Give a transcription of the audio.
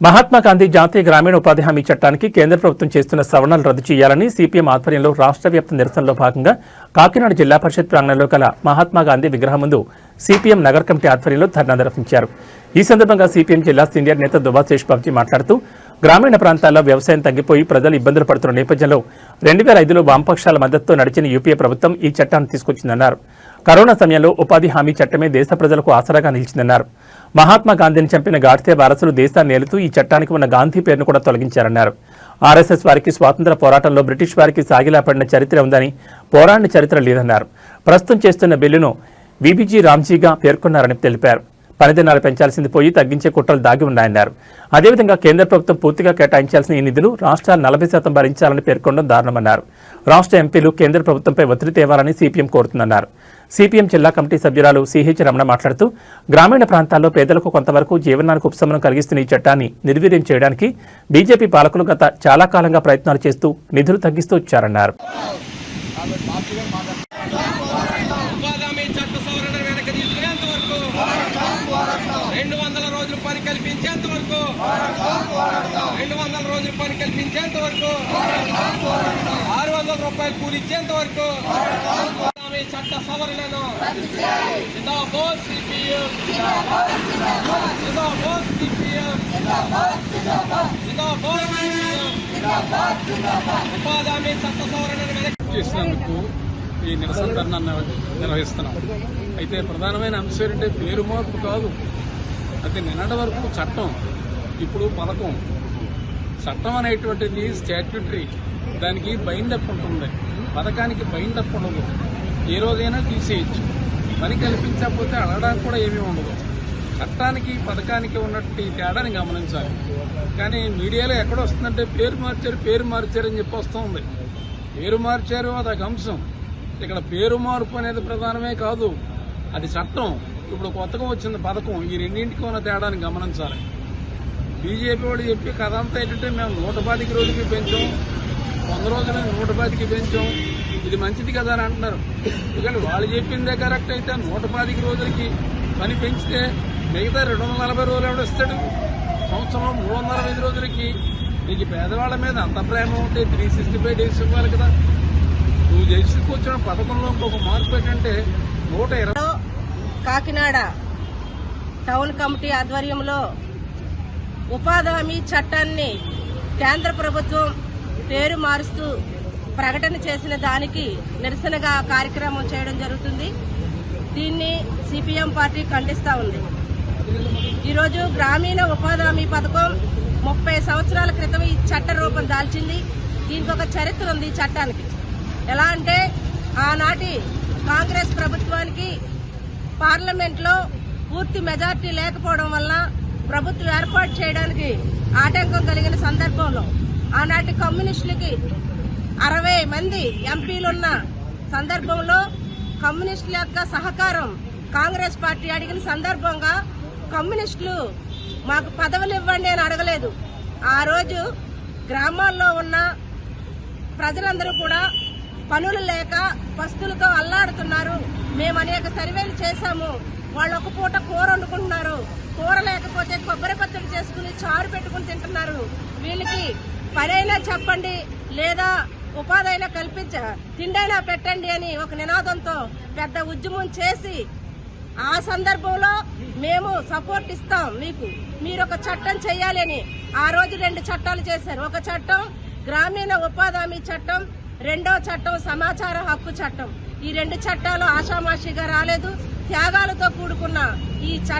మహాత్మా గాంధీ జాతీయ గ్రామీణ ఉపాధి హామీ చట్టానికి కేంద్ర ప్రభుత్వం చేస్తున్న సవరణలు రద్దు చేయాలని సిపిఎం ఆధ్వర్యంలో రాష్ట్ర వ్యాప్త నిరసనలో భాగంగా కాకినాడ జిల్లా పరిషత్ ప్రాంగణంలో గల మహాత్మా గాంధీ విగ్రహం ముందు సిపిఎం నగర కమిటీ ఆధ్వర్యంలో ధర్నా నిర్వహించారు. ఈ సందర్భంగా సిపిఎం జిల్లా సీనియర్ నేత దుబా బాబ్జీ మాట్లాడుతూ గ్రామీణ ప్రాంతాల్లో వ్యవసాయం తగ్గిపోయి ప్రజలు ఇబ్బందులు పడుతున్న నేపథ్యంలో రెండు వేల ఐదులో వామపక్షాల మద్దతుతో నడిచిన యూపీఏ ప్రభుత్వం ఈ చట్టాన్ని తీసుకొచ్చిందన్నారు. కరోనా సమయంలో ఉపాధి హామీ చట్టమే దేశ ప్రజలకు ఆసరాగా నిలిచిందన్నారు. మహాత్మా గాంధీని చంపిన గాడ్సే వారసులు దేశాన్ని ఏలుతూ ఈ చట్టానికి ఉన్న గాంధీ పేరును కూడా తొలగించారన్నారు. ఆర్ఎస్ఎస్ వారికి స్వాతంత్ర పోరాటంలో బ్రిటిష్ వారికి సాగిలా పడిన చరిత్ర ఉందని పోరాడిన చరిత్ర లేదన్నారు. ప్రస్తుతం చేస్తున్న బిల్లును విబిజీ రామ్జీగా పేర్కొన్నారని తెలిపారు. పనిదినాలు పెంచాల్సింది పోయి తగ్గించే కుట్రలు దాగి ఉన్నాయన్నారు. అదేవిధంగా కేంద్ర ప్రభుత్వం పూర్తిగా కేటాయించాల్సిన ఈ నిధులు రాష్ట్రాలు నలభై శాతం భరించాలని పేర్కొనడం దారుణమన్నారు. రాష్ట్ర ఎంపీలు కేంద్ర ప్రభుత్వంపై ఒత్తిడి తేవాలని సిపిఎం కోరుతుందన్నారు. సిపిఎం జిల్లా కమిటీ సభ్యురాలు సిహెచ్ రమణ మాట్లాడుతూ గ్రామీణ ప్రాంతాల్లో పేదలకు కొంతవరకు జీవనానికి ఉపశమనం కలిగిస్తున్న ఈ చట్టాన్ని నిర్వీర్యం చేయడానికి బీజేపీ పాలకులు గత చాలా కాలంగా ప్రయత్నాలు చేస్తూ నిధులు తగ్గిస్తూ వచ్చారన్నారు ఉపాధి చట్ట సవరణ వెనక తీసుకునేంత వరకు రెండు వందల రోజులు పని కల్పించేంత వరకు. రెండు వందల రోజులు పని కల్పించేంత వరకు. ఆరు వందల రూపాయలు కూలి ఇచ్చేంత వరకు చట్ట సవరణను జిందాబాద్ సిపిఎం జిందాబాద్ సిపిఎం జిందాబాద్ ఉపాధి హామీ చట్ట సవరణను వెనక్కి చేసినందుకు ఈ నిరసన ధర్నా నిర్వహిస్తున్నాం. అయితే ప్రధానమైన అంశం ఏంటంటే పేరు మార్పు కాదు. అంటే నిన్నటి వరకు చట్టం ఇప్పుడు పథకం. చట్టం అనేటువంటిది స్టాట్యుటరీ. దానికి బైండప్ ఉంటుంది. పథకానికి బైండప్ ఉండదు. ఏ రోజైనా తీసేయచ్చు. పని కల్పించకపోతే అడగడానికి కూడా ఏమీ ఉండదు. చట్టానికి పథకానికి ఉన్నట్టు ఈ తేడాని గమనించాలి. కానీ మీడియాలో ఎక్కడ వస్తుందంటే పేరు మార్చారు పేరు మార్చారు అని చెప్పి వస్తుంది పేరు మార్చారు అది ఒక అంశం. ఇక్కడ పేరు మార్పు అనేది ప్రధానమే కాదు. అది చట్టం. ఇప్పుడు కొత్తగా వచ్చిన పథకం ఈ రెండింటికి ఉన్న తేడాని గమనించాలి. బీజేపీ వాళ్ళు చెప్పి కథ అంతా ఏంటంటే మేము నూట పాతిక రోజులకి పెంచాం వంద రోజులు నూట పాతికి పెంచాం. ఇది మంచిది కదా అని అంటున్నారు. ఎందుకంటే వాళ్ళు చెప్పిందే కరెక్ట్ అయితే నూట పాతిక రోజులకి పని పెంచితే మిగతా రెండు వందల నలభై రోజులు ఎవడు ఇస్తాడు సంవత్సరంలో మూడు వందల అరవై ఐదు రోజులకి. నీకు పేదవాళ్ళ మీద అంత ప్రేమ ఉంటే త్రీ సిక్స్టీ ఫైవ్ డేస్ ఇవ్వాలి కదా. నువ్వు చేసుకొచ్చిన పథకంలో ఇంకొక మార్పు ఏంటంటే నూట ఇరవై కాకినాడ టౌన్ కమిటీ ఆధ్వర్యంలో ఉపాధి హామీ చట్టాన్ని కేంద్ర ప్రభుత్వం పేరు మారుస్తూ ప్రకటన చేసిన దానికి నిరసనగా కార్యక్రమం చేయడం జరుగుతుంది. దీన్ని సిపిఎం పార్టీ ఖండిస్తూ ఉంది. ఈరోజు గ్రామీణ ఉపాధి హామీ పథకం ముప్పై సంవత్సరాల క్రితం ఈ చట్ట రూపం దాల్చింది. దీనికి ఒక చరిత్ర ఉంది ఈ చట్టానికి. ఎలా అంటే ఆనాటి కాంగ్రెస్ ప్రభుత్వానికి పార్లమెంట్లో పూర్తి మెజార్టీ లేకపోవడం వల్ల ప్రభుత్వం ఏర్పాటు చేయడానికి ఆటంకం కలిగిన సందర్భంలో ఆనాటి కమ్యూనిస్టులకి అరవై మంది ఎంపీలున్న సందర్భంలో కమ్యూనిస్టుల యొక్క సహకారం కాంగ్రెస్ పార్టీ అడిగిన సందర్భంగా కమ్యూనిస్టులు మాకు పదవులు ఇవ్వండి అని అడగలేదు. ఆ రోజు గ్రామాల్లో ఉన్న ప్రజలందరూ కూడా పనులు లేక పస్తులతో అల్లాడుతున్నారు. మేము అనేక సర్వేలు చేశాము. వాళ్ళు ఒక పూట కూర వండుకుంటున్నారు. కూర లేకపోతే కొబ్బరి పచ్చడి చేసుకుని చారు పెట్టుకుని తింటున్నారు. వీళ్ళకి పనైనా చెప్పండి లేదా ఉపాధి అయినా కల్పించ తిండైనా పెట్టండి అని ఒక నినాదంతో పెద్ద ఉద్యమం చేసి ఆ సందర్భంలో మేము సపోర్ట్ ఇస్తాం మీకు. మీరు ఒక చట్టం చేయాలి అని ఆ రోజు రెండు చట్టాలు చేశారు. ఒక చట్టం గ్రామీణ ఉపాధి హామీ చట్టం రెండో చట్టం సమాచార హక్కు చట్టం. ఈ రెండు చట్టాలు ఆషామాషిగా రాలేదు. త్యాగాలతో కూడుకున్న ఈ